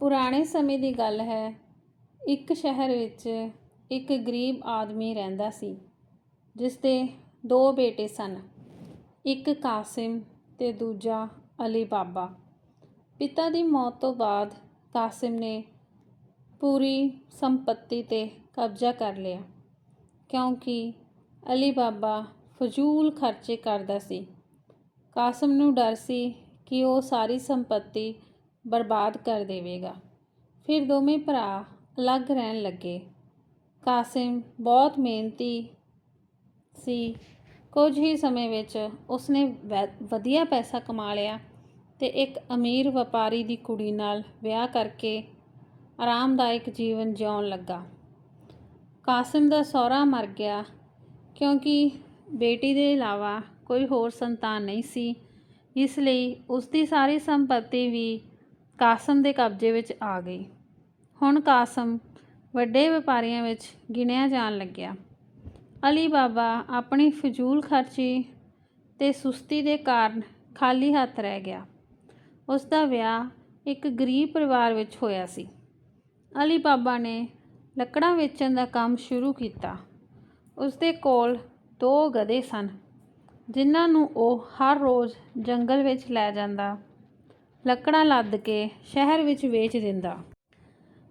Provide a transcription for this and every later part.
ਪੁਰਾਣੇ ਸਮੇਂ ਦੀ ਗੱਲ ਹੈ। ਇੱਕ ਸ਼ਹਿਰ ਵਿੱਚ ਇੱਕ ਗਰੀਬ ਆਦਮੀ ਰਹਿੰਦਾ ਸੀ, ਜਿਸ ਦੇ ਦੋ ਬੇਟੇ ਸਨ। ਇੱਕ ਕਾਸਿਮ ਅਤੇ ਦੂਜਾ ਅਲੀ ਬਾਬਾ। ਪਿਤਾ ਦੀ ਮੌਤ ਤੋਂ ਬਾਅਦ ਕਾਸਿਮ ਨੇ ਪੂਰੀ ਸੰਪਤੀ ਤੇ ਕਬਜ਼ਾ ਕਰ ਲਿਆ, ਕਿਉਂਕਿ ਅਲੀ ਬਾਬਾ ਫਜ਼ੂਲ ਖਰਚੇ ਕਰਦਾ ਸੀ। ਕਾਸਿਮ ਨੂੰ ਡਰ ਸੀ ਕਿ ਉਹ ਸਾਰੀ ਸੰਪਤੀ ਬਰਬਾਦ ਕਰ ਦੇਵੇਗਾ। ਫਿਰ ਦੋਵੇਂ ਭਰਾ ਅਲੱਗ ਰਹਿਣ ਲੱਗੇ। ਕਾਸਿਮ ਬਹੁਤ ਮਿਹਨਤੀ ਸੀ। ਕੁਝ ਹੀ ਸਮੇਂ ਵਿੱਚ ਉਸਨੇ ਵੈ- ਵਧੀਆ ਪੈਸਾ ਕਮਾ ਲਿਆ ਤੇ ਇੱਕ ਅਮੀਰ ਵਪਾਰੀ ਦੀ ਕੁੜੀ ਨਾਲ ਵਿਆਹ ਕਰਕੇ ਆਰਾਮਦਾਇਕ ਜੀਵਨ ਜਿਉਣ ਲੱਗਾ। ਕਾਸਿਮ ਦਾ ਸਹੁਰਾ ਮਰ ਗਿਆ ਕਿਉਂਕਿ ਬੇਟੀ ਦੇ ਇਲਾਵਾ ਕੋਈ ਹੋਰ ਸੰਤਾਨ ਨਹੀਂ ਸੀ, ਇਸ ਲਈ ਉਸ ਦੀ ਸਾਰੀ ਸੰਪਤੀ ਵੀ ਕਾਸਮ ਦੇ ਕਬਜ਼ੇ ਵਿੱਚ ਆ ਗਈ। ਹੁਣ ਕਾਸਮ ਵੱਡੇ ਵਪਾਰੀਆਂ ਵਿੱਚ ਗਿਣਿਆ ਜਾਣ ਲੱਗਿਆ। ਅਲੀ ਬਾਬਾ ਆਪਣੀ ਫਜ਼ੂਲ ਖਰਚੀ ਤੇ ਸੁਸਤੀ ਦੇ ਕਾਰਨ ਖਾਲੀ ਹੱਥ ਰਹਿ ਗਿਆ। ਉਸ ਦਾ ਵਿਆਹ ਇੱਕ ਗਰੀਬ ਪਰਿਵਾਰ ਵਿੱਚ ਹੋਇਆ ਸੀ। ਅਲੀ ਬਾਬਾ ਨੇ ਲੱਕੜਾਂ ਵੇਚਣ ਦਾ ਕੰਮ ਸ਼ੁਰੂ ਕੀਤਾ। ਉਸ ਦੇ ਕੋਲ ਦੋ ਗਧੇ ਸਨ, ਜਿਨ੍ਹਾਂ ਨੂੰ ਉਹ ਹਰ ਰੋਜ਼ ਜੰਗਲ ਵਿੱਚ ਲੈ ਜਾਂਦਾ ਲੱਕੜਾਂ ਲੱਦ ਕੇ ਸ਼ਹਿਰ ਵਿੱਚ ਵੇਚ ਦਿੰਦਾ।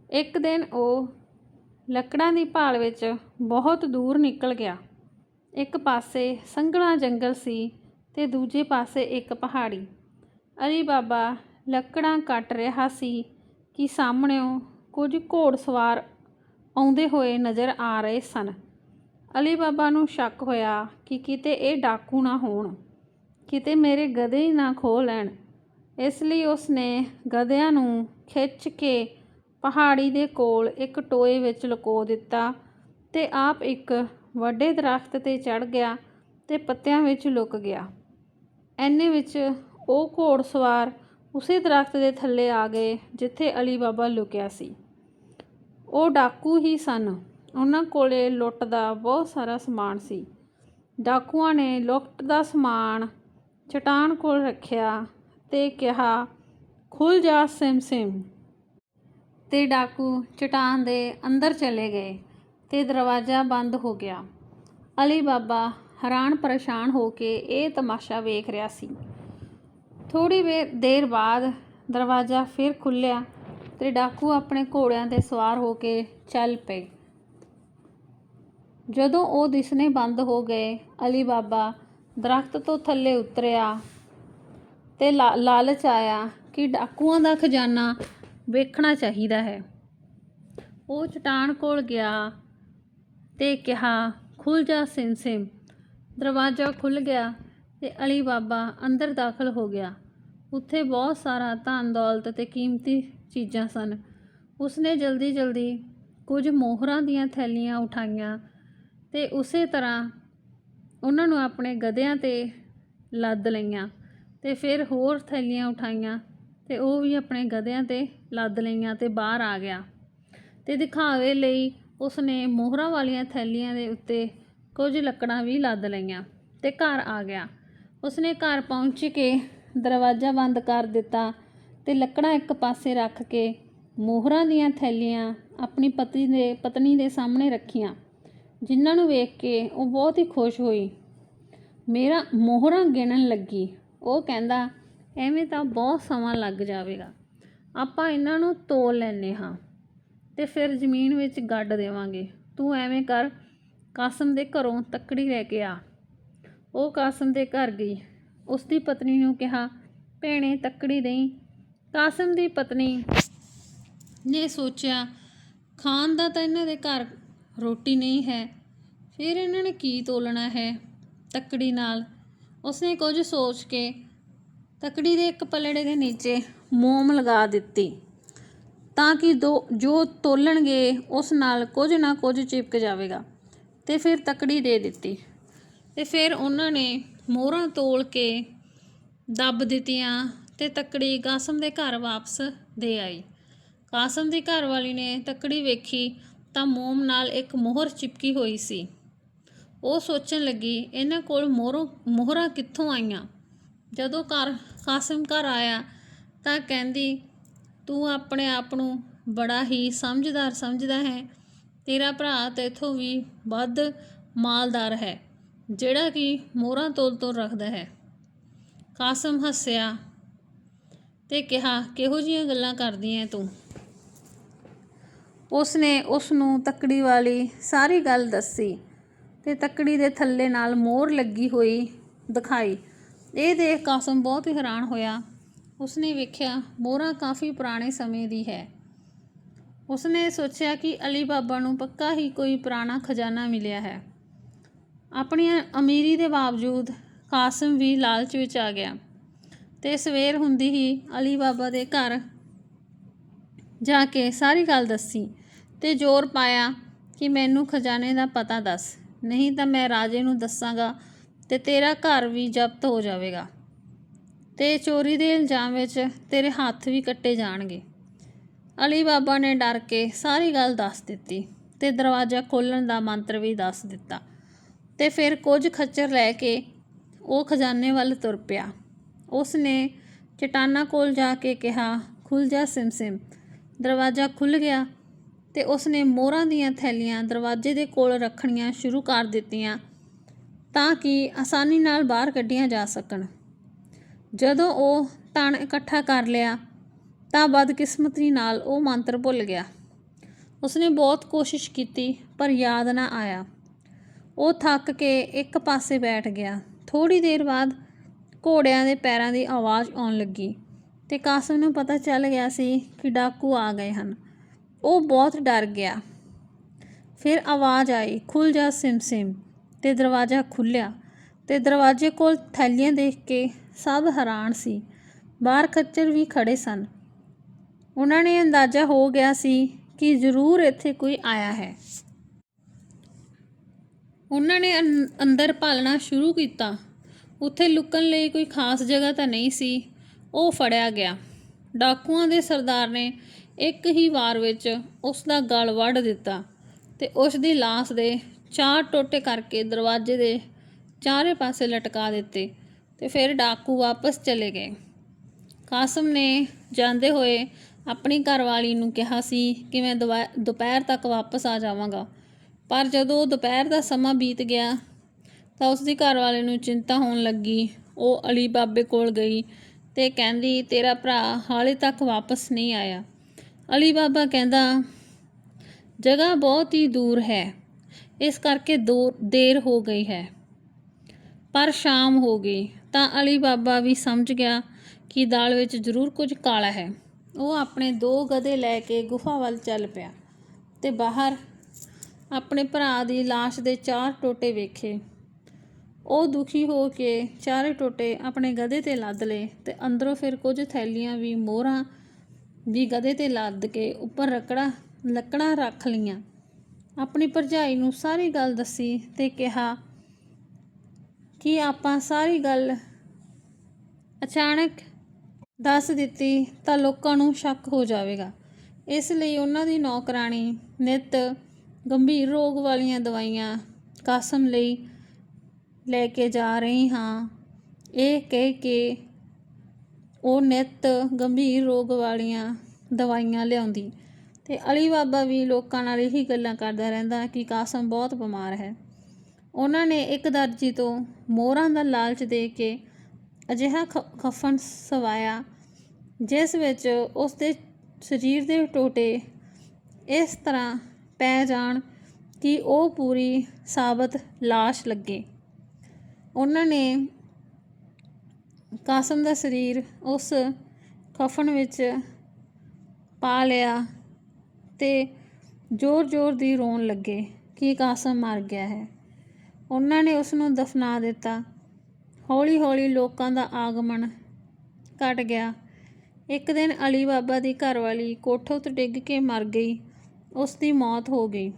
ਇੱਕ ਦਿਨ ਉਹ ਲੱਕੜਾਂ ਦੀ ਭਾਲ ਵਿੱਚ ਬਹੁਤ ਦੂਰ ਨਿਕਲ ਗਿਆ। ਇੱਕ ਪਾਸੇ ਸੰਘਣਾ ਜੰਗਲ ਸੀ ਤੇ ਦੂਜੇ ਪਾਸੇ ਇੱਕ ਪਹਾੜੀ। ਅਲੀ ਬਾਬਾ, ਲੱਕੜਾਂ ਕੱਟ ਰਿਹਾ ਸੀ ਕਿ ਸਾਹਮਣਿਓਂ ਕੁਝ ਘੋੜਸਵਾਰ ਆਉਂਦੇ ਹੋਏ ਨਜ਼ਰ ਆ ਰਹੇ ਸਨ। ਅਲੀ ਬਾਬਾ ਨੂੰ ਸ਼ੱਕ ਹੋਇਆ ਕਿ ਕਿਤੇ ਇਹ ਡਾਕੂ ਨਾ ਹੋਣ, ਕਿਤੇ ਮੇਰੇ ਗਧੇ ਹੀ ਨਾ ਖੋਹ ਲੈਣ। ਇਸ ਲਈ ਉਸ ਨੇ ਗਧਿਆਂ ਨੂੰ ਖਿੱਚ ਕੇ ਪਹਾੜੀ ਦੇ ਕੋਲ ਇੱਕ ਟੋਏ ਵਿੱਚ ਲੁਕੋ ਦਿੱਤਾ ਅਤੇ ਆਪ ਇੱਕ ਵੱਡੇ ਦਰੱਖਤ ਤੇ ਚੜ੍ਹ ਗਿਆ ਅਤੇ ਪੱਤਿਆਂ ਵਿੱਚ ਲੁਕ ਗਿਆ। ਐਨੇ ਵਿੱਚ ਉਹ ਘੋੜਸਵਾਰ ਉਸੇ ਦਰੱਖਤ ਦੇ ਥੱਲੇ ਆ ਗਏ ਜਿੱਥੇ ਅਲੀ ਬਾਬਾ ਲੁਕਿਆ ਸੀ। ਉਹ ਡਾਕੂ ਹੀ ਸਨ। ਉਹਨਾਂ ਕੋਲੇ ਲੁੱਟ ਦਾ ਬਹੁਤ ਸਾਰਾ ਸਮਾਨ ਸੀ। ਡਾਕੂਆਂ ਨੇ ਲੁੱਟ ਦਾ ਸਮਾਨ ਚਟਾਨ ਕੋਲ ਰੱਖਿਆ ਤੇ ਕਿਹਾ ਖੁੱਲ ਜਾ ਸਿਮ ਸਿਮ। ਤੇ ਡਾਕੂ ਚਟਾਨ ਦੇ ਅੰਦਰ ਚਲੇ ਗਏ ਤੇ ਦਰਵਾਜ਼ਾ ਬੰਦ ਹੋ ਗਿਆ। ਅਲੀ ਬਾਬਾ ਹੈਰਾਨ ਪਰੇਸ਼ਾਨ ਹੋ ਕੇ ਇਹ ਤਮਾਸ਼ਾ ਵੇਖ ਰਿਹਾ ਸੀ। ਥੋੜੀ ਦੇਰ ਬਾਅਦ ਦਰਵਾਜ਼ਾ ਫਿਰ ਖੁੱਲਿਆ ਤੇ ਡਾਕੂ ਆਪਣੇ ਘੋੜਿਆਂ ਤੇ ਸਵਾਰ ਹੋ ਕੇ ਚੱਲ ਪਏ। ਜਦੋਂ ਉਹ ਦਿਸਨੇ ਬੰਦ ਹੋ ਗਏ, ਅਲੀ ਬਾਬਾ ਦਰਖਤ ਤੋਂ ਥੱਲੇ ਉਤਰਿਆ ਤੇ ਲਾ- ਲਾਲਚ ਆਇਆ ਕਿ ਡਾਕੂਆਂ ਦਾ ਖਜ਼ਾਨਾ ਵੇਖਣਾ ਚਾਹੀਦਾ ਹੈ। ਉਹ ਚਟਾਨ ਕੋਲ ਗਿਆ ਅਤੇ ਕਿਹਾ, ਖੁੱਲ੍ਹ ਜਾ ਸਿਮ ਦਰਵਾਜ਼ਾ ਖੁੱਲ੍ਹ ਗਿਆ ਅਤੇ ਅਲੀ ਬਾਬਾ ਅੰਦਰ ਦਾਖਲ ਹੋ ਗਿਆ। ਉੱਥੇ ਬਹੁਤ ਸਾਰਾ ਧਨ, ਦੌਲਤ ਅਤੇ ਕੀਮਤੀ ਚੀਜ਼ਾਂ ਸਨ। ਉਸਨੇ ਜਲਦੀ ਜਲਦੀ ਕੁਝ ਮੋਹਰਾਂ ਦੀਆਂ ਥੈਲੀਆਂ ਉਠਾਈਆਂ ਅਤੇ ਉਸੇ ਤਰ੍ਹਾਂ ਉਹਨਾਂ ਨੂੰ ਆਪਣੇ ਗਧਿਆਂ ਤੇ ਲੱਦ ਲਈਆਂ। ਤੇ ਫਿਰ ਹੋਰ ਥੈਲੀਆਂ ਉਠਾਈਆਂ ਤੇ ਉਹ ਵੀ ਆਪਣੇ ਗਧਿਆਂ ਤੇ ਲੱਦ ਲਈਆਂ ਤੇ ਬਾਹਰ ਆ ਗਿਆ। ਤੇ ਦਿਖਾਵੇ ਲਈ ਉਸਨੇ ਮੋਹਰਾਂ ਵਾਲੀਆਂ ਥੈਲੀਆਂ ਦੇ ਉੱਤੇ ਕੁਝ ਲੱਕੜਾਂ ਵੀ ਲੱਦ ਲਈਆਂ ਤੇ ਘਰ ਆ ਗਿਆ। ਉਸਨੇ ਘਰ ਪਹੁੰਚ ਕੇ ਦਰਵਾਜ਼ਾ ਬੰਦ ਕਰ ਦਿੱਤਾ ਤੇ ਲੱਕੜਾਂ ਇੱਕ ਪਾਸੇ ਰੱਖ ਕੇ ਮੋਹਰਾਂ ਦੀਆਂ ਥੈਲੀਆਂ ਆਪਣੀ ਪਤੀ ਦੇ, ਪਤਨੀ ਦੇ ਸਾਹਮਣੇ ਰੱਖੀਆਂ, ਜਿਨ੍ਹਾਂ ਨੂੰ ਵੇਖ ਕੇ ਉਹ ਬਹੁਤ ਹੀ ਖੁਸ਼ ਹੋਈ। ਮੇਰਾ ਮੋਹਰਾਂ ਗਿਣਨ ਲੱਗੀ। ਉਹ ਕਹਿੰਦਾ, ਐਵੇਂ ਤਾਂ ਬਹੁਤ ਸਮਾਂ ਲੱਗ ਜਾਵੇਗਾ। ਆਪਾਂ ਇਹਨਾਂ ਨੂੰ ਤੋਲ ਲੈਨੇ ਹਾਂ ਤੇ ਫਿਰ ਜ਼ਮੀਨ ਵਿੱਚ ਗੱਡ ਦੇਵਾਂਗੇ। ਤੂੰ ਐਵੇਂ ਕਰ, ਕਾਸਮ ਦੇ ਘਰੋਂ ਤੱਕੜੀ ਲੈ ਕੇ ਆ। ਉਹ ਕਾਸਮ ਦੇ ਘਰ ਗਈ। ਉਸ ਦੀ ਪਤਨੀ ਨੂੰ ਕਿਹਾ, ਭੈਣੇ, ਤੱਕੜੀ ਦੇਈ। ਕਾਸਮ ਦੀ ਪਤਨੀ ਨੇ ਸੋਚਿਆ ਖਾਣ ਦਾ ਤਾਂ ਇਹਨਾਂ ਦੇ ਘਰ ਰੋਟੀ ਨਹੀਂ ਹੈ, ਫਿਰ ਇਹਨਾਂ ਨੇ ਕੀ ਤੋਲਣਾ ਹੈ ਤੱਕੜੀ ਨਾਲ? ਉਸਨੇ ਕੁਝ ਸੋਚ ਕੇ ਤਕੜੀ ਦੇ ਇੱਕ ਪਲੜੇ ਦੇ ਨੀਚੇ ਮੋਮ ਲਗਾ ਦਿੱਤੀ, ਤਾਂ ਕਿ ਦੋ, ਜੋ ਤੋਲਣਗੇ ਉਸ ਨਾਲ ਕੁਝ ਨਾ ਕੁਝ ਚਿਪਕ ਜਾਵੇਗਾ। ਤੇ ਫਿਰ ਤਕੜੀ ਦੇ ਦਿੱਤੀ। ਤੇ ਫਿਰ ਉਹਨਾਂ ਨੇ ਮੋਹਰਾਂ ਤੋਲ ਕੇ ਦੱਬ ਦਿੱਤੀਆਂ ਤੇ ਤੱਕੜੀ ਕਾਸਮ ਦੇ ਘਰ ਵਾਪਸ ਦੇ ਆਈ। ਕਾਸਮ ਦੀ ਘਰਵਾਲੀ ਨੇ ਤੱਕੜੀ ਵੇਖੀ ਤਾਂ ਮੋਮ ਨਾਲ ਇੱਕ ਮੋਹਰ ਚਿਪਕੀ ਹੋਈ ਸੀ। ਉਹ ਸੋਚਣ ਲੱਗੀ, ਇਹਨਾਂ ਕੋਲ ਮੋਹਰੋਂ, ਮੋਹਰਾਂ ਕਿੱਥੋਂ ਆਈਆਂ? ਜਦੋਂ ਘਰ, ਕਾਸਿਮ ਘਰ ਆਇਆ ਤਾਂ ਕਹਿੰਦੀ, ਤੂੰ ਆਪਣੇ ਆਪ ਨੂੰ ਬੜਾ ਹੀ ਸਮਝਦਾਰ ਸਮਝਦਾ ਹੈ। ਤੇਰਾ ਭਰਾ ਤੇਥੋਂ ਵੀ ਵੱਧ ਮਾਲਦਾਰ ਹੈ, ਜਿਹੜਾ ਕਿ ਮੋਹਰਾਂ ਤੋਲ ਤੋਲ ਰੱਖਦਾ ਹੈ। ਕਾਸਮ ਹੱਸਿਆ ਤੇ ਕਿਹਾ, ਕਿਹੋ ਜੀਆਂ ਗੱਲਾਂ ਕਰਦੀ ਐ ਤੂੰ? ਉਸਨੇ ਉਸ ਨੂੰ ਤੱਕੜੀ ਵਾਲੀ ਸਾਰੀ ਗੱਲ ਦੱਸੀ। ਤੇ ਤੱਕੜੀ ਦੇ ਥੱਲੇ ਨਾਲ ਮੋਹਰ ਲੱਗੀ ਹੋਈ ਦਿਖਾਈ। ਇਹ ਦੇਖ ਕਾਸਮ ਬਹੁਤ ਹੀ ਹੈਰਾਨ ਹੋਇਆ। ਉਸਨੇ ਵੇਖਿਆ ਮੋਹਰਾਂ ਕਾਫੀ ਪੁਰਾਣੇ ਸਮੇਂ ਦੀ ਹੈ। ਉਸਨੇ ਸੋਚਿਆ ਕਿ ਅਲੀ ਬਾਬਾ ਨੂੰ ਪੱਕਾ ਹੀ ਕੋਈ ਪੁਰਾਣਾ ਖਜ਼ਾਨਾ ਮਿਲਿਆ ਹੈ। ਆਪਣੀ ਅਮੀਰੀ ਦੇ ਬਾਵਜੂਦ ਕਾਸਮ ਵੀ ਲਾਲਚ ਵਿੱਚ ਆ ਗਿਆ। ਤੇ ਸਵੇਰ ਹੁੰਦੀ ਹੀ ਅਲੀ ਬਾਬਾ ਦੇ ਘਰ ਜਾ ਕੇ ਸਾਰੀ ਗੱਲ ਦੱਸੀ ਤੇ ਜ਼ੋਰ ਪਾਇਆ ਕਿ ਮੈਨੂੰ ਖਜ਼ਾਨੇ ਦਾ ਪਤਾ ਦੱਸ। ਨਹੀਂ ਤਾਂ ਮੈਂ ਰਾਜੇ ਨੂੰ ਦੱਸਾਂਗਾ ਤੇ ਤੇਰਾ ਘਰ ਵੀ ਜ਼ਬਤ ਹੋ ਜਾਵੇਗਾ। ਤੇ ਚੋਰੀ ਦੇ ਇਲਜ਼ਾਮ ਵਿੱਚ ਤੇਰੇ ਹੱਥ ਵੀ ਕੱਟੇ ਜਾਣਗੇ। ਅਲੀ ਬਾਬਾ ਨੇ ਡਰ ਕੇ ਸਾਰੀ ਗੱਲ ਦੱਸ ਦਿੱਤੀ ਤੇ ਦਰਵਾਜ਼ਾ ਖੋਲ੍ਹਣ ਦਾ ਮੰਤਰ ਵੀ ਦੱਸ ਦਿੱਤਾ। ਤੇ ਫਿਰ ਕੁਝ ਖੱਚਰ ਲੈ ਕੇ ਉਹ ਖਜ਼ਾਨੇ ਵੱਲ ਤੁਰ ਪਿਆ। ਉਸ ਨੇ ਚਟਾਨਾਂ ਕੋਲ ਜਾ ਕੇ ਕਿਹਾ, ਖੁੱਲ ਜਾ ਸਿਮ ਦਰਵਾਜ਼ਾ ਖੁੱਲ ਗਿਆ ਤੇ ਉਸ ਨੇ ਮੋਹਰਾਂ ਦੀਆਂ ਥੈਲੀਆਂ ਦਰਵਾਜ਼ੇ ਦੇ ਕੋਲ ਰੱਖਣੀਆਂ ਸ਼ੁਰੂ ਕਰ ਦਿੱਤੀਆਂ ਤਾਂ ਕਿ ਆਸਾਨੀ ਨਾਲ ਬਾਹਰ ਕੱਢੀਆਂ ਜਾ ਸਕਣ। ਜਦੋਂ ਉਹ ਤਣ ਇਕੱਠਾ ਕਰ ਲਿਆ ਤਾਂ ਬਦਕਿਸਮਤੀ ਨਾਲ ਉਹ ਮੰਤਰ ਭੁੱਲ ਗਿਆ। ਉਸਨੇ ਬਹੁਤ ਕੋਸ਼ਿਸ਼ ਕੀਤੀ, ਪਰ ਯਾਦ ਨਾ ਆਇਆ। ਉਹ ਥੱਕ ਕੇ ਇੱਕ ਪਾਸੇ ਬੈਠ ਗਿਆ। ਥੋੜੀ ਦੇਰ ਬਾਅਦ ਘੋੜਿਆਂ ਦੇ ਪੈਰਾਂ ਦੀ ਆਵਾਜ਼ ਆਉਣ ਲੱਗੀ ਤੇ ਕਾਸਮ ਨੂੰ ਪਤਾ ਚੱਲ ਗਿਆ ਸੀ ਕਿ ਡਾਕੂ ਆ ਗਏ ਹਨ। ਉਹ ਬਹੁਤ ਡਰ ਗਿਆ। ਫਿਰ ਆਵਾਜ਼ ਆਈ, ਖੁੱਲ ਜਾ ਸਿਮ ਤੇ ਦਰਵਾਜ਼ਾ ਖੁੱਲਿਆ ਤੇ ਦਰਵਾਜ਼ੇ ਕੋਲ ਥੈਲੀਆਂ ਦੇਖ ਕੇ ਸਭ ਹੈਰਾਨ ਸੀ। ਬਾਹਰ ਖੱਚਰ ਵੀ ਖੜੇ ਸਨ। ਉਹਨਾਂ ਨੇ ਅੰਦਾਜ਼ਾ ਹੋ ਗਿਆ ਸੀ ਕਿ ਜ਼ਰੂਰ ਇੱਥੇ ਕੋਈ ਆਇਆ ਹੈ। ਉਹਨਾਂ ਨੇ ਅੰਦਰ ਭਾਲਣਾ ਸ਼ੁਰੂ ਕੀਤਾ। ਉੱਥੇ ਲੁਕਣ ਲਈ ਕੋਈ ਖਾਸ ਜਗ੍ਹਾ ਤਾਂ ਨਹੀਂ ਸੀ। ਉਹ ਫੜਿਆ ਗਿਆ। ਡਾਕੂਆਂ ਦੇ ਸਰਦਾਰ ਨੇ ਇੱਕ ਹੀ ਵਾਰ ਵਿੱਚ ਉਸ ਦਾ ਗਲ ਵੱਢ ਦਿੱਤਾ ਤੇ ਉਸ ਦੀ ਲਾਸ਼ ਦੇ ਚਾਰ ਟੋਟੇ ਕਰਕੇ ਦਰਵਾਜ਼ੇ ਦੇ ਚਾਰੇ ਪਾਸੇ ਲਟਕਾ ਦਿੱਤੇ ਤੇ ਫਿਰ ਡਾਕੂ ਵਾਪਸ ਚਲੇ ਗਏ। ਕਾਸਮ ਨੇ ਜਾਂਦੇ ਹੋਏ ਆਪਣੀ ਘਰਵਾਲੀ ਨੂੰ ਕਿਹਾ ਸੀ ਕਿ ਮੈਂ ਦੁਵਾ- ਦੁਪਹਿਰ ਤੱਕ ਵਾਪਸ ਆ ਜਾਵਾਂਗਾ। ਪਰ ਜਦੋਂ ਦੁਪਹਿਰ ਦਾ ਸਮਾਂ ਬੀਤ ਗਿਆ ਤਾਂ ਉਸ ਦੀ ਘਰਵਾਲੇ ਨੂੰ ਚਿੰਤਾ ਹੋਣ ਲੱਗੀ। ਉਹ ਅਲੀ ਬਾਬੇ ਕੋਲ ਗਈ ਤੇ ਕਹਿੰਦੀ, ਤੇਰਾ ਭਰਾ ਹਾਲੇ ਤੱਕ ਵਾਪਸ ਨਹੀਂ ਆਇਆ। ਅਲੀ ਬਾਬਾ ਕਹਿੰਦਾ, ਜਗ੍ਹਾ ਬਹੁਤ ਹੀ ਦੂਰ ਹੈ। ਇਸ ਕਰਕੇ ਦੋ ਦੇਰ ਹੋ ਗਈ ਹੈ। ਪਰ ਸ਼ਾਮ ਹੋ ਗਈ, ਤਾਂ ਅਲੀ ਬਾਬਾ ਵੀ ਸਮਝ ਗਿਆ ਕਿ ਦਾਲ ਵਿੱਚ ਜ਼ਰੂਰ ਕੁਝ ਕਾਲਾ ਹੈ। ਉਹ ਆਪਣੇ ਦੋ ਗਧੇ ਲੈ ਕੇ ਗੁਫਾ ਵੱਲ ਚੱਲ ਪਿਆ ਤੇ ਬਾਹਰ ਆਪਣੇ ਭਰਾ ਦੀ ਲਾਸ਼ ਦੇ ਚਾਰ ਟੋਟੇ ਵੇਖੇ। ਉਹ ਦੁਖੀ ਹੋ ਕੇ ਚਾਰੇ ਟੋਟੇ ਆਪਣੇ ਗਧੇ ਤੇ ਲੱਦ ਲਏ ਤੇ ਅੰਦਰੋਂ ਫਿਰ ਕੁਝ ਥੈਲੀਆਂ ਵੀ ਮੋਹਰਾਂ ਵੀ ਗਧੇ ਤੇ ਲੱਦ ਕੇ ਉੱਪਰ ਰਕੜਾ, ਲੱਕੜਾਂ ਰੱਖ ਲਈਆਂ। ਆਪਣੀ ਭਰਜਾਈ ਨੂੰ ਸਾਰੀ ਗੱਲ ਦੱਸੀ ਤੇ ਕਿਹਾ ਕਿ ਆਪਾਂ ਸਾਰੀ ਗੱਲ ਅਚਾਨਕ ਦੱਸ ਦਿੱਤੀ ਤਾਂ ਲੋਕਾਂ ਨੂੰ ਸ਼ੱਕ ਹੋ ਜਾਵੇਗਾ। ਇਸ ਲਈ ਉਹਨਾਂ ਦੀ ਨੌਕਰਾਣੀ ਨਿਤ ਗੰਭੀਰ ਰੋਗ ਵਾਲੀਆਂ ਦਵਾਈਆਂ ਕਾਸਮ ਲਈ ਲੈ ਕੇ ਜਾ ਰਹੀ ਹਾਂ। ਇਹ ਕਹਿ ਕੇ ਉਹ ਨਿਤ ਗੰਭੀਰ ਰੋਗ ਵਾਲੀਆਂ ਦਵਾਈਆਂ ਲਿਆਉਂਦੀ। ਤੇ ਅਲੀ ਬਾਬਾ ਵੀ ਲੋਕਾਂ ਨਾਲ ਇਹੀ ਗੱਲਾਂ ਕਰਦਾ ਰਹਿੰਦਾ ਕਿ ਕਾਸਮ ਬਹੁਤ ਬਿਮਾਰ ਹੈ। ਉਹਨਾਂ ਨੇ ਇੱਕ ਦਰਜੀ ਤੋਂ ਮੋਹਰਾਂ ਦਾ ਲਾਲਚ ਦੇ ਕੇ ਅਜਿਹਾ ਖ- ਖਫਨ ਸਵਾਇਆ, ਜਿਸ ਵਿੱਚ ਉਸ ਦੇ ਸਰੀਰ ਦੇ ਟੋਟੇ ਇਸ ਤਰ੍ਹਾਂ ਪੈ ਜਾਣ ਕਿ ਉਹ ਪੂਰੀ ਸਾਬਤ ਲਾਸ਼ ਲੱਗੇ। ਉਹਨਾਂ ਨੇ ਕਾਸਮ ਦਾ ਸਰੀਰ ਉਸ ਕਫਨ ਵਿੱਚ ਪਾ ਲਿਆ ਤੇ ਜ਼ੋਰ-ਜ਼ੋਰ ਦੀ ਰੋਣ ਲੱਗੇ ਕਿ ਕਾਸਮ ਮਰ ਗਿਆ ਹੈ। ਉਹਨਾਂ ਨੇ ਉਸ ਨੂੰ ਦਫਨਾ ਦਿੱਤਾ। ਹੌਲੀ-ਹੌਲੀ ਲੋਕਾਂ ਦਾ ਆਗਮਨ ਘਟ ਗਿਆ। ਇੱਕ ਦਿਨ ਅਲੀ ਬਾਬਾ ਦੀ ਘਰਵਾਲੀ ਕੋਠੇ ਤੋਂ ਡਿੱਗ ਕੇ ਮਰ ਗਈ। ਉਸ ਦੀ ਮੌਤ ਹੋ ਗਈ।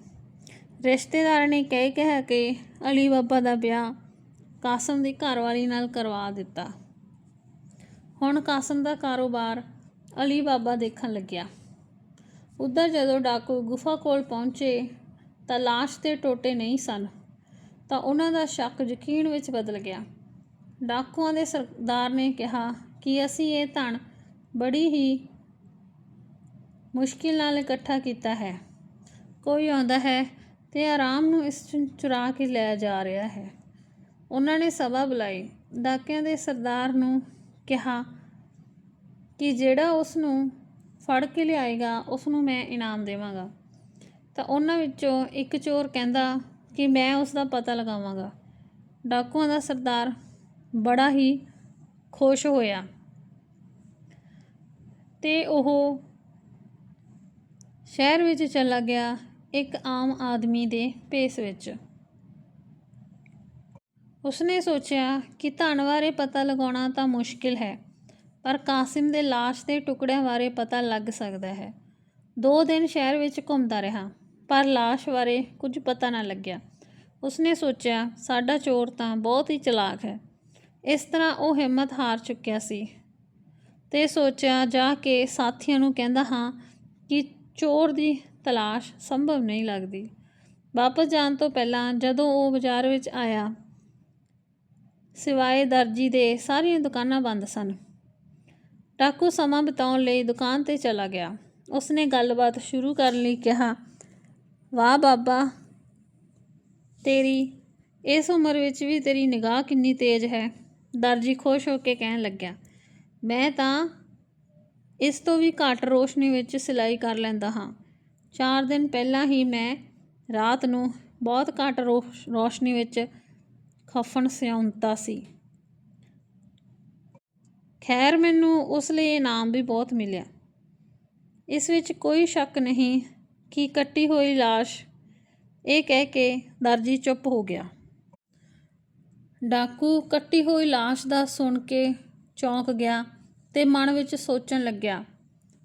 ਰਿਸ਼ਤੇਦਾਰਾਂ ਨੇ ਕਹਿ ਕਹਿ ਕੇ ਅਲੀ ਬਾਬਾ ਦਾ ਵਿਆਹ ਕਾਸਮ ਦੀ ਘਰਵਾਲੀ ਨਾਲ ਕਰਵਾ ਦਿੱਤਾ। ਹੁਣ ਕਾਸਮ ਦਾ ਕਾਰੋਬਾਰ ਅਲੀ ਬਾਬਾ ਦੇਖਣ ਲੱਗਿਆ। ਉੱਧਰ ਜਦੋਂ ਡਾਕੂ ਗੁਫਾ ਕੋਲ ਪਹੁੰਚੇ ਤਾਂ ਲਾਸ਼ ਦੇ ਟੋਟੇ ਨਹੀਂ ਸਨ, ਤਾਂ ਉਹਨਾਂ ਦਾ ਸ਼ੱਕ ਯਕੀਨ ਵਿੱਚ ਬਦਲ ਗਿਆ। ਡਾਕੂਆਂ ਦੇ ਸਰਦਾਰ ਨੇ ਕਿਹਾ ਕਿ ਅਸੀਂ ਇਹ ਧਨ ਬੜੀ ਹੀ ਮੁਸ਼ਕਿਲ ਨਾਲ ਇਕੱਠਾ ਕੀਤਾ ਹੈ। ਕੋਈ ਆਉਂਦਾ ਹੈ ਤੇ ਆਰਾਮ ਨੂੰ ਇਸ ਚੁਰਾ ਕੇ ਲੈ ਜਾ ਰਿਹਾ ਹੈ। ਉਹਨਾਂ ਨੇ ਸਭਾ ਬੁਲਾਈ। ਡਾਕਿਆਂ ਦੇ ਸਰਦਾਰ ਨੂੰ ਕਿਹਾ ਕਿ ਜਿਹੜਾ ਉਸ ਨੂੰ ਫੜ ਕੇ ਲਿਆਏਗਾ ਉਸ ਨੂੰ ਮੈਂ ਇਨਾਮ ਦੇਵਾਂਗਾ। ਤਾਂ ਉਹਨਾਂ ਵਿੱਚੋਂ ਇੱਕ ਚੋਰ ਕਹਿੰਦਾ ਕਿ ਮੈਂ ਉਸ ਦਾ ਪਤਾ ਲਗਾਵਾਂਗਾ। ਡਾਕੂਆਂ ਦਾ ਸਰਦਾਰ ਬੜਾ ਹੀ ਖੁਸ਼ ਹੋਇਆ। ਤੇ ਉਹ ਸ਼ਹਿਰ ਵਿੱਚ ਚਲਾ ਗਿਆ ਇੱਕ ਆਮ ਆਦਮੀ ਦੇ ਭੇਸ ਵਿੱਚ। ਉਸਨੇ ਸੋਚਿਆ ਕਿ ਧਨ ਬਾਰੇ ਪਤਾ ਲਗਾਉਣਾ ਤਾਂ ਮੁਸ਼ਕਿਲ ਹੈ, ਪਰ ਕਾਸਿਮ ਦੇ ਲਾਸ਼ ਦੇ ਟੁਕੜਿਆਂ ਬਾਰੇ ਪਤਾ ਲੱਗ ਸਕਦਾ ਹੈ। ਦੋ ਦਿਨ ਸ਼ਹਿਰ ਵਿੱਚ ਘੁੰਮਦਾ ਰਿਹਾ, ਪਰ ਲਾਸ਼ ਬਾਰੇ ਕੁਝ ਪਤਾ ਨਾ ਲੱਗਿਆ। ਉਸਨੇ ਸੋਚਿਆ, ਸਾਡਾ ਚੋਰ ਤਾਂ ਬਹੁਤ ਹੀ ਚਲਾਕ ਹੈ। ਇਸ ਤਰ੍ਹਾਂ ਉਹ ਹਿੰਮਤ ਹਾਰ ਚੁੱਕਿਆ ਸੀ ਤੇ ਸੋਚਿਆ, ਜਾ ਕੇ ਸਾਥੀਆਂ ਨੂੰ ਕਹਿੰਦਾ ਹਾਂ ਕਿ ਚੋਰ ਦੀ ਤਲਾਸ਼ ਸੰਭਵ ਨਹੀਂ ਲੱਗਦੀ। ਵਾਪਸ ਜਾਣ ਤੋਂ ਪਹਿਲਾਂ ਜਦੋਂ ਉਹ ਬਾਜ਼ਾਰ ਵਿੱਚ ਆਇਆ ਸਿਵਾਏ ਦਰਜੀ ਦੇ ਸਾਰੀਆਂ ਦੁਕਾਨਾਂ ਬੰਦ ਸਨ। ਡਾਕੂ ਸਮਾਂ ਬਿਤਾਉਣ ਲਈ ਦੁਕਾਨ ਤੇ ਚਲਾ ਗਿਆ। ਉਸਨੇ ਗੱਲਬਾਤ ਸ਼ੁਰੂ ਕਰਨ ਲਈ ਕਿਹਾ, ਵਾਹ ਬਾਬਾ, ਤੇਰੀ ਇਸ ਉਮਰ ਵਿੱਚ ਵੀ ਤੇਰੀ ਨਿਗਾਹ ਕਿੰਨੀ ਤੇਜ਼ ਹੈ। ਦਰਜੀ ਖੁਸ਼ ਹੋ ਕੇ ਕਹਿਣ ਲੱਗਿਆ, ਮੈਂ ਤਾਂ ਇਸ ਤੋਂ ਵੀ ਘੱਟ ਰੋਸ਼ਨੀ ਵਿੱਚ ਸਿਲਾਈ ਕਰ ਲੈਂਦਾ ਹਾਂ। ਚਾਰ ਦਿਨ ਪਹਿਲਾਂ ਹੀ ਮੈਂ ਰਾਤ ਨੂੰ ਬਹੁਤ ਘੱਟ ਰੋਸ਼- ਰੋਸ਼ਨੀ ਵਿੱਚ ਖਫਨ ਸਿਉਂਤਾ ਸੀ। ਖੈਰ, ਮੈਨੂੰ ਉਸ ਲਈ ਇਨਾਮ ਵੀ ਬਹੁਤ ਮਿਲਿਆ। ਇਸ ਵਿੱਚ ਕੋਈ ਸ਼ੱਕ ਨਹੀਂ ਕਿ ਕੱਟੀ ਹੋਈ ਲਾਸ਼, ਇਹ ਕਹਿ ਕੇ ਦਰਜੀ ਚੁੱਪ ਹੋ ਗਿਆ। ਡਾਕੂ ਕੱਟੀ ਹੋਈ ਲਾਸ਼ ਦਾ ਸੁਣ ਕੇ ਚੌਂਕ ਗਿਆ ਤੇ ਮਨ ਵਿੱਚ ਸੋਚਣ ਲੱਗਿਆ।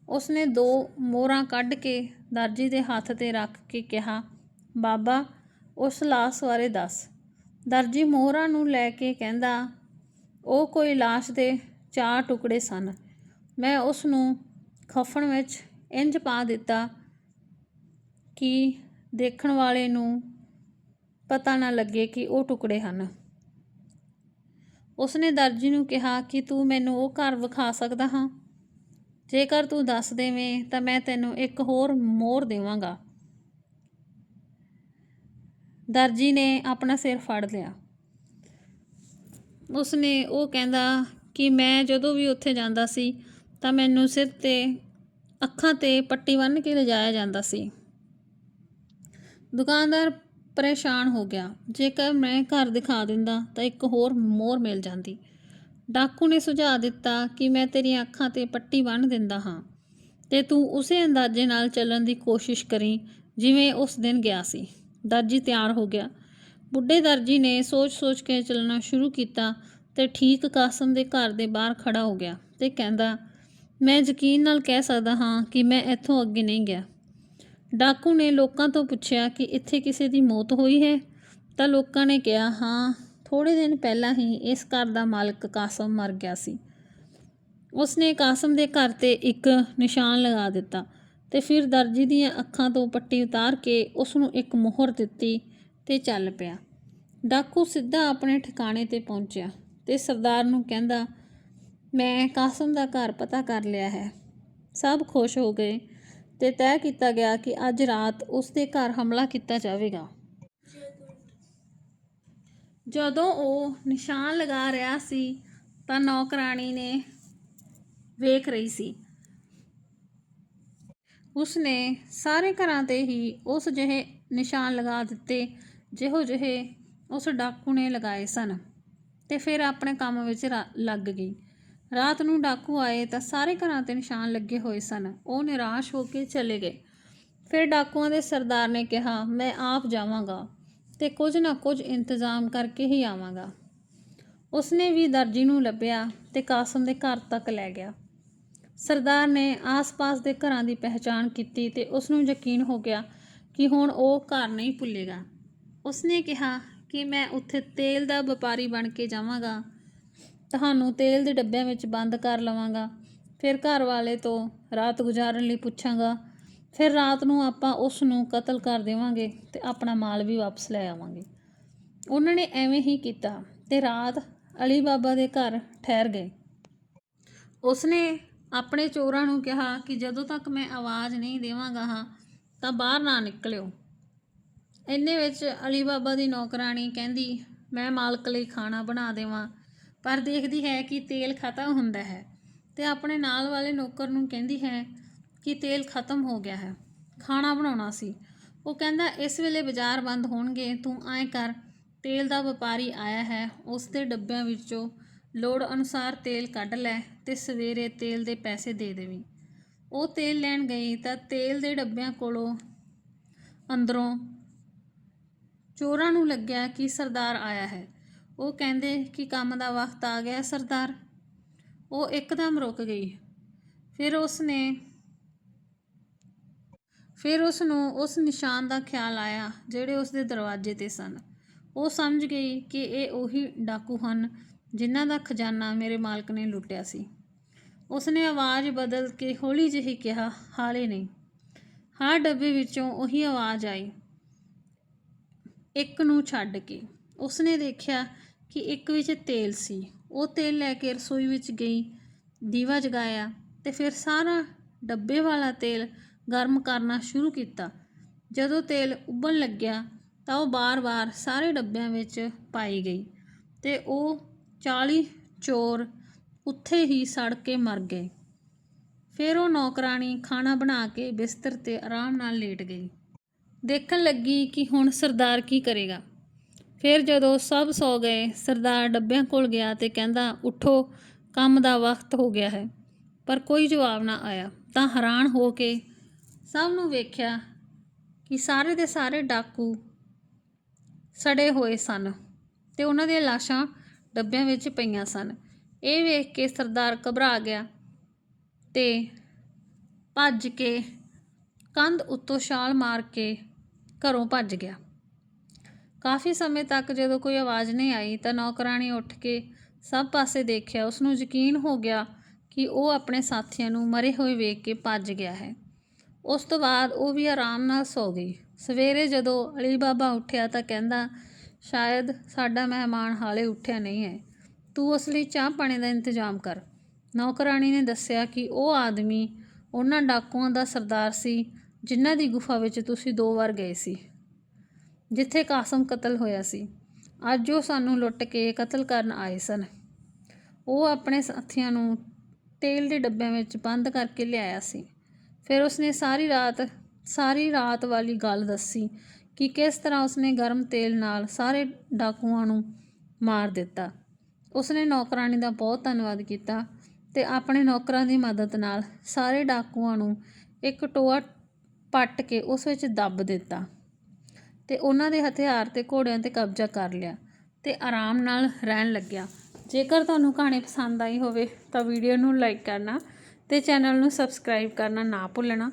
ਉਸਨੇ ਦੋ ਮੋਹਰਾਂ ਕੱਢ ਕੇ ਦਰਜੀ ਦੇ ਹੱਥ ਤੇ ਰੱਖ ਕੇ ਕਿਹਾ, ਬਾਬਾ, ਉਸ ਲਾਸ਼ ਬਾਰੇ ਦੱਸ। ਦਰਜੀ ਮੋਹਰਾਂ ਨੂੰ ਲੈ ਕੇ ਕਹਿੰਦਾ, ਉਹ ਕੋਈ ਲਾਸ਼ ਦੇ ਚਾਰ ਟੁਕੜੇ ਸਨ। ਮੈਂ ਉਸ ਨੂੰ ਖਫਣ ਵਿੱਚ ਇੰਜ ਪਾ ਦਿੱਤਾ ਕਿ ਦੇਖਣ ਵਾਲੇ ਨੂੰ ਪਤਾ ਨਾ ਲੱਗੇ ਕਿ ਉਹ ਟੁਕੜੇ ਹਨ। ਉਸਨੇ ਦਰਜੀ ਨੂੰ ਕਿਹਾ ਕਿ ਤੂੰ ਮੈਨੂੰ ਉਹ ਘਰ ਵਿਖਾ ਸਕਦਾ ਹਾਂ। ਜੇਕਰ ਤੂੰ ਦੱਸ ਦੇਵੇਂ ਤਾਂ ਮੈਂ ਤੈਨੂੰ ਇੱਕ ਹੋਰ ਮੋਹਰ ਦੇਵਾਂਗਾ। ਦਰਜੀ ਨੇ ਆਪਣਾ ਸਿਰ ਫੜ ਲਿਆ। ਉਸਨੇ ਉਹ ਕਹਿੰਦਾ ਕਿ ਮੈਂ ਜਦੋਂ ਵੀ ਉੱਥੇ ਜਾਂਦਾ ਸੀ ਤਾਂ ਮੈਨੂੰ ਸਿਰ ਤੇ ਅੱਖਾਂ ਤੇ ਪੱਟੀ ਬੰਨ੍ਹ ਕੇ ਲਿਜਾਇਆ ਜਾਂਦਾ ਸੀ। ਦੁਕਾਨਦਾਰ ਪਰੇਸ਼ਾਨ ਹੋ ਗਿਆ। ਜੇਕਰ ਮੈਂ ਘਰ ਦਿਖਾ ਦਿੰਦਾ ਤਾਂ ਇੱਕ ਹੋਰ ਮੋਰ ਮਿਲ ਜਾਂਦੀ। ਡਾਕੂ ਨੇ ਸੁਝਾਅ ਦਿੱਤਾ ਕਿ ਮੈਂ ਤੇਰੀਆਂ ਅੱਖਾਂ ਤੇ ਪੱਟੀ ਬੰਨ੍ਹ ਦਿੰਦਾ ਹਾਂ ਤੇ ਤੂੰ ਉਸੇ ਅੰਦਾਜ਼ੇ ਨਾਲ ਚੱਲਣ ਦੀ ਕੋਸ਼ਿਸ਼ ਕਰੀ, ਜਿਵੇਂ ਉਸ ਦਿਨ ਗਿਆ ਸੀ। ਦਰਜੀ ਤਿਆਰ ਹੋ ਗਿਆ। ਬੁੱਢੇ ਦਰਜੀ ਨੇ ਸੋਚ-ਸੋਚ ਕੇ ਚੱਲਣਾ ਸ਼ੁਰੂ ਕੀਤਾ ਤੇ ਠੀਕ ਕਾਸਮ ਦੇ ਘਰ ਦੇ ਬਾਹਰ ਖੜਾ ਹੋ ਗਿਆ ਤੇ ਕਹਿੰਦਾ, ਮੈਂ ਯਕੀਨ ਨਾਲ ਕਹਿ ਸਕਦਾ ਹਾਂ ਕਿ ਮੈਂ ਇੱਥੋਂ ਅੱਗੇ ਨਹੀਂ ਗਿਆ। ਡਾਕੂ ਨੇ ਲੋਕਾਂ ਤੋਂ ਪੁੱਛਿਆ ਕਿ ਇੱਥੇ ਕਿਸੇ ਦੀ ਮੌਤ ਹੋਈ ਹੈ? ਤਾਂ ਲੋਕਾਂ ਨੇ ਕਿਹਾ, ਹਾਂ ਥੋੜੇ ਦਿਨ ਪਹਿਲਾਂ ਹੀ ਇਸ ਘਰ ਦਾ ਮਾਲਕ ਕਾਸਮ ਮਰ ਗਿਆ ਸੀ। ਉਸਨੇ ਕਾਸਮ ਦੇ ਘਰ ਤੇ ਇੱਕ ਨਿਸ਼ਾਨ ਲਗਾ ਦਿੱਤਾ। ਤੇ ਫਿਰ ਦਰਜੀ ਦੀਆਂ ਅੱਖਾਂ ਤੋਂ ਪੱਟੀ ਉਤਾਰ ਕੇ ਉਸ ਨੂੰ ਇੱਕ ਮੋਹਰ ਦਿੱਤੀ ਤੇ ਚੱਲ ਪਿਆ। ਡਾਕੂ ਸਿੱਧਾ ਆਪਣੇ ਠਿਕਾਣੇ ਤੇ ਪਹੁੰਚਿਆ ਤੇ ਸਰਦਾਰ ਨੂੰ ਕਹਿੰਦਾ, ਮੈਂ ਕਾਸਮ ਦਾ ਘਰ ਪਤਾ ਕਰ ਲਿਆ ਹੈ। ਸਭ ਖੁਸ਼ ਹੋ ਗਏ ਤੇ ਤੈਅ ਕੀਤਾ ਗਿਆ ਕਿ ਅੱਜ ਰਾਤ ਉਸ ਦੇ ਘਰ ਹਮਲਾ ਕੀਤਾ ਜਾਵੇਗਾ। ਜਦੋਂ ਉਹ ਨਿਸ਼ਾਨ ਲਗਾ ਰਿਹਾ ਸੀ ਤਾਂ ਨੌਕਰਾਣੀ ਨੇ ਵੇਖ ਰਹੀ ਸੀ ਉਸਨੇ ਸਾਰੇ ਘਰਾਂ ਤੇ ਹੀ ਉਸ ਜਿਹੇ ਨਿਸ਼ਾਨ ਲਗਾ ਦਿੱਤੇ, ਜਿਹੋ ਜਿਹੇ ਉਸ ਡਾਕੂ ਨੇ ਲਗਾਏ ਸਨ। ਤੇ ਫਿਰ ਆਪਣੇ ਕੰਮ ਵਿੱਚ ਰਾ- ਲੱਗ ਗਈ। ਰਾਤ ਨੂੰ ਡਾਕੂ ਆਏ ਤਾਂ ਸਾਰੇ ਘਰਾਂ ਤੇ ਨਿਸ਼ਾਨ ਲੱਗੇ ਹੋਏ ਸਨ। ਉਹ ਨਿਰਾਸ਼ ਹੋ ਕੇ ਚਲੇ ਗਏ। ਫਿਰ ਡਾਕੂਆਂ ਦੇ ਸਰਦਾਰ ਨੇ ਕਿਹਾ, ਮੈਂ ਆਪ ਜਾਵਾਂਗਾ ਤੇ ਕੁਝ ਨਾ ਕੁਝ ਇੰਤਜ਼ਾਮ ਕਰਕੇ ਹੀ ਆਵਾਂਗਾ। ਉਸਨੇ ਵੀ ਦਰਜੀ ਨੂੰ ਲੱਭਿਆ ਤੇ ਕਾਸਮ ਦੇ ਘਰ ਤੱਕ ਲੈ ਗਿਆ। ਸਰਦਾਰ ਨੇ ਆਸ-ਪਾਸ ਦੇ ਘਰਾਂ ਦੀ ਪਹਿਚਾਣ ਕੀਤੀ ਤੇ ਉਸ ਨੂੰ ਯਕੀਨ ਹੋ ਗਿਆ ਕਿ ਹੁਣ ਉਹ ਘਰ ਨਹੀਂ ਭੁੱਲੇਗਾ। ਉਸਨੇ ਕਿਹਾ ਕਿ ਮੈਂ ਉੱਥੇ ਤੇਲ ਦਾ ਵਪਾਰੀ ਬਣ ਕੇ ਜਾਵਾਂਗਾ। ਤੁਹਾਨੂੰ ਤੇਲ ਦੇ ਡੱਬਿਆਂ ਵਿੱਚ ਬੰਦ ਕਰ ਲਵਾਂਗਾ। ਫਿਰ ਘਰ ਵਾਲੇ ਤੋਂ ਰਾਤ ਗੁਜ਼ਾਰਨ ਲਈ ਪੁੱਛਾਂਗਾ। ਫਿਰ ਰਾਤ ਨੂੰ ਆਪਾਂ ਉਸ ਨੂੰ ਕਤਲ ਕਰ ਦੇਵਾਂਗੇ ਤੇ ਆਪਣਾ ਮਾਲ ਵੀ ਵਾਪਸ ਲੈ ਆਵਾਂਗੇ। ਉਹਨਾਂ ਨੇ ਐਵੇਂ ਹੀ ਕੀਤਾ ਤੇ ਰਾਤ ਅਲੀ ਬਾਬਾ ਦੇ ਘਰ ਠਹਿਰ ਗਏ। ਉਸਨੇ ਆਪਣੇ ਚੋਰਾਂ ਨੂੰ ਕਿਹਾ ਕਿ ਜਦੋਂ ਤੱਕ ਮੈਂ ਆਵਾਜ਼ ਨਹੀਂ ਦੇਵਾਂਗਾ ਹਾਂ, ਤਾਂ ਬਾਹਰ ਨਾ ਨਿਕਲਿਓ। ਇੰਨੇ ਵਿੱਚ ਅਲੀ ਬਾਬਾ ਦੀ ਨੌਕਰਾਣੀ ਕਹਿੰਦੀ, ਮੈਂ ਮਾਲਕ ਲਈ ਖਾਣਾ ਬਣਾ ਦੇਵਾਂ, ਪਰ ਦੇਖਦੀ ਹੈ ਕਿ ਤੇਲ ਖਤਮ ਹੁੰਦਾ ਹੈ ਤੇ ਆਪਣੇ ਨਾਲ ਵਾਲੇ ਨੌਕਰ ਨੂੰ ਕਹਿੰਦੀ ਹੈ ਕਿ ਤੇਲ ਖਤਮ ਹੋ ਗਿਆ ਹੈ, ਖਾਣਾ ਬਣਾਉਣਾ ਸੀ। ਉਹ ਕਹਿੰਦਾ, ਇਸ ਵੇਲੇ ਬਾਜ਼ਾਰ ਬੰਦ ਹੋਣਗੇ, ਤੂੰ ਐਂ ਕਰ, ਤੇਲ ਦਾ ਵਪਾਰੀ ਆਇਆ ਹੈ, ਉਸ ਦੇ ਡੱਬਿਆਂ ਵਿੱਚੋਂ ਲੋੜ ਅਨੁਸਾਰ ਤੇਲ ਕੱਢ ਲੈ ਤੇ ਸਵੇਰੇ ਤੇਲ ਦੇ ਪੈਸੇ ਦੇ ਦੇਵੀਂ। ਉਹ ਤੇਲ ਲੈਣ ਗਈ ਤਾਂ ਤੇਲ ਦੇ ਡੱਬਿਆਂ ਕੋਲੋਂ ਅੰਦਰੋਂ ਚੋਰਾਂ ਨੂੰ ਲੱਗਿਆ ਕਿ ਸਰਦਾਰ ਆਇਆ ਹੈ। ਉਹ ਕਹਿੰਦੇ ਕਿ ਕੰਮ ਦਾ ਵਕਤ ਆ ਗਿਆ ਸਰਦਾਰ। ਉਹ ਇੱਕਦਮ ਰੁਕ ਗਈ। ਫਿਰ ਉਸ ਨੇ ਫਿਰ ਉਸ ਨੂੰ ਉਸ ਨਿਸ਼ਾਨ ਦਾ ਖਿਆਲ ਆਇਆ ਜਿਹੜੇ ਉਸ ਦੇ ਦਰਵਾਜ਼ੇ ਤੇ ਸਨ। ਉਹ ਸਮਝ ਗਈ ਕਿ ਇਹ ਉਹੀ ਡਾਕੂ ਹਨ ਜਿਨ੍ਹਾਂ ਦਾ ਖਜ਼ਾਨਾ ਮੇਰੇ ਮਾਲਕ ਨੇ ਲੁੱਟਿਆ ਸੀ। ਉਸਨੇ ਆਵਾਜ਼ ਬਦਲ ਕੇ ਹੌਲੀ ਜਿਹੀ ਕਿਹਾ, ਹਾਲੇ ਨਹੀਂ। ਹਰ ਡੱਬੇ ਵਿੱਚੋਂ ਉਹੀ ਆਵਾਜ਼ ਆਈ, ਇੱਕ ਨੂੰ ਛੱਡ ਕੇ। ਉਸਨੇ ਦੇਖਿਆ ਕਿ ਇੱਕ ਵਿੱਚ ਤੇਲ ਸੀ। ਉਹ ਤੇਲ ਲੈ ਕੇ ਰਸੋਈ ਵਿੱਚ ਗਈ, ਦੀਵਾ ਜਗਾਇਆ ਤੇ ਫਿਰ ਸਾਰਾ ਡੱਬੇ ਵਾਲਾ ਤੇਲ ਗਰਮ ਕਰਨਾ ਸ਼ੁਰੂ ਕੀਤਾ। ਜਦੋਂ ਤੇਲ ਉੱਬਲਣ ਲੱਗਿਆ ਤਾਂ ਉਹ ਬਾਰ-ਬਾਰ ਸਾਰੇ ਡੱਬਿਆਂ ਵਿੱਚ ਪਾਈ ਗਈ ਤੇ ਉਹ 40 ਚੋਰ ਉੱਥੇ ਹੀ ਸੜ ਕੇ ਮਰ ਗਏ। ਫਿਰ ਉਹ ਨੌਕਰਾਣੀ ਖਾਣਾ ਬਣਾ ਕੇ ਬਿਸਤਰ ਤੇ ਆਰਾਮ ਨਾਲ ਲੇਟ ਗਈ। ਦੇਖਣ ਲੱਗੀ ਕਿ ਹੁਣ ਸਰਦਾਰ ਕੀ ਕਰੇਗਾ। ਫਿਰ ਜਦੋਂ ਸਭ ਸੌ ਗਏ, ਸਰਦਾਰ ਡੱਬਿਆਂ ਕੋਲ ਗਿਆ ਤੇ ਕਹਿੰਦਾ, ਉਠੋ, ਕੰਮ ਦਾ ਵਕਤ ਹੋ ਗਿਆ ਹੈ। ਪਰ ਕੋਈ ਜਵਾਬ ਨਾ ਆਇਆ। ਤਾਂ ਹੈਰਾਨ ਹੋ ਕੇ ਸਭ ਨੂੰ ਵੇਖਿਆ ਕਿ ਸਾਰੇ ਦੇ ਸਾਰੇ ਡਾਕੂ ਸੜੇ ਹੋਏ ਸਨ ਤੇ ਉਹਨਾਂ ਦੀਆਂ ਲਾਸ਼ਾਂ ਡੱਬਿਆਂ ਵਿੱਚ ਪਈਆਂ ਸਨ। ਇਹ ਵੇਖ ਕੇ ਸਰਦਾਰ ਘਬਰਾ ਗਿਆ ਤੇ ਭੱਜ ਕੇ ਕੰਧ ਉੱਤੋਂ ਛਾਲ ਮਾਰ ਕੇ ਘਰੋਂ ਭੱਜ ਗਿਆ। ਕਾਫੀ ਸਮੇਂ ਤੱਕ ਜਦੋਂ ਕੋਈ ਆਵਾਜ਼ ਨਹੀਂ ਆਈ ਤਾਂ ਨੌਕਰਾਣੀ ਉੱਠ ਕੇ ਸਭ ਪਾਸੇ ਦੇਖਿਆ। ਉਸ ਨੂੰ ਯਕੀਨ ਹੋ ਗਿਆ ਕਿ ਉਹ ਆਪਣੇ ਸਾਥੀਆਂ ਨੂੰ ਮਰੇ ਹੋਏ ਵੇਖ ਕੇ ਭੱਜ ਗਿਆ ਹੈ। ਉਸ ਤੋਂ ਬਾਅਦ ਉਹ ਵੀ ਆਰਾਮ ਨਾਲ ਸੌ ਗਈ। ਸਵੇਰੇ ਜਦੋਂ ਅਲੀ ਬਾਬਾ ਉੱਠਿਆ ਤਾਂ ਕਹਿੰਦਾ ਸ਼ਾਇਦ ਸਾਡਾ ਮਹਿਮਾਨ ਹਾਲੇ ਉੱਠਿਆ ਨਹੀਂ ਹੈ। ਤੂੰ ਉਸ ਲਈ ਚਾਹ ਪਾਣੀ ਦਾ ਇੰਤਜ਼ਾਮ ਕਰ। ਨੌਕਰਾਣੀ ਨੇ ਦੱਸਿਆ ਕਿ ਉਹ ਆਦਮੀ ਉਹਨਾਂ ਡਾਕੂਆਂ ਦਾ ਸਰਦਾਰ ਸੀ, ਜਿਨ੍ਹਾਂ ਦੀ ਗੁਫਾ ਵਿੱਚ ਤੁਸੀਂ ਦੋ ਵਾਰ ਗਏ ਸੀ, ਜਿੱਥੇ ਕਾਸਮ ਕਤਲ ਹੋਇਆ ਸੀ। ਅੱਜ ਉਹ ਸਾਨੂੰ ਲੁੱਟ ਕੇ ਕਤਲ ਕਰਨ ਆਏ ਸਨ। ਉਹ ਆਪਣੇ ਸਾਥੀਆਂ ਨੂੰ ਤੇਲ ਦੇ ਡੱਬਿਆਂ ਵਿੱਚ ਬੰਦ ਕਰਕੇ ਲਿਆਇਆ ਸੀ। ਫਿਰ ਉਸਨੇ ਸਾਰੀ ਰਾਤ ਸਾਰੀ ਰਾਤ ਵਾਲੀ ਗੱਲ ਦੱਸੀ ਕਿ ਕਿਸ ਤਰ੍ਹਾਂ ਉਸਨੇ ਗਰਮ ਤੇਲ ਨਾਲ ਸਾਰੇ ਡਾਕੂਆਂ ਨੂੰ ਮਾਰ ਦਿੱਤਾ। ਉਸਨੇ ਨੌਕਰਾਨੀ ਦਾ ਬਹੁਤ ਧੰਨਵਾਦ ਕੀਤਾ ਤੇ ਆਪਣੇ ਨੌਕਰਾਂ ਦੀ ਮਦਦ ਨਾਲ ਸਾਰੇ ਡਾਕੂਆਂ ਨੂੰ ਇੱਕ ਟੋਆ ਪੱਟ ਕੇ ਉਸ ਵਿੱਚ ਦੱਬ ਦਿੱਤਾ ਤੇ ਉਹਨਾਂ ਦੇ ਹਥਿਆਰ ਤੇ ਘੋੜਿਆਂ ਤੇ ਕਬਜ਼ਾ ਕਰ ਲਿਆ ਤੇ ਆਰਾਮ ਨਾਲ ਰਹਿਣ ਲੱਗਿਆ। ਜੇਕਰ ਤੁਹਾਨੂੰ ਕਹਾਣੀ ਪਸੰਦ ਆਈ ਹੋਵੇ ਤਾਂ ਵੀਡੀਓ ਨੂੰ ਲਾਈਕ ਕਰਨਾ ਤੇ ਚੈਨਲ ਨੂੰ ਸਬਸਕ੍ਰਾਈਬ ਕਰਨਾ ਨਾ ਭੁੱਲਣਾ।